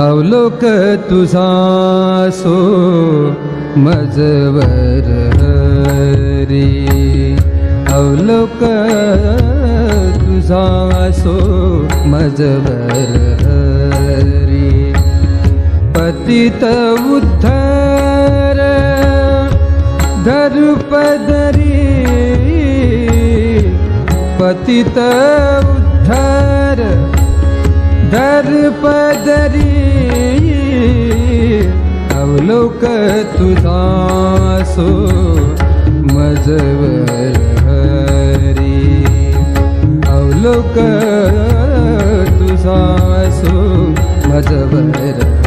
अवलोक तुझा सो मजवर हरी. अवलोक तुझा सो मजवर हरी. पतित उद्धर धरुपदरी पतित उद्धर दर्पदरी अवलोक तुझा सो मजवर हरी। अवलोक तुझा सो मजवर हरी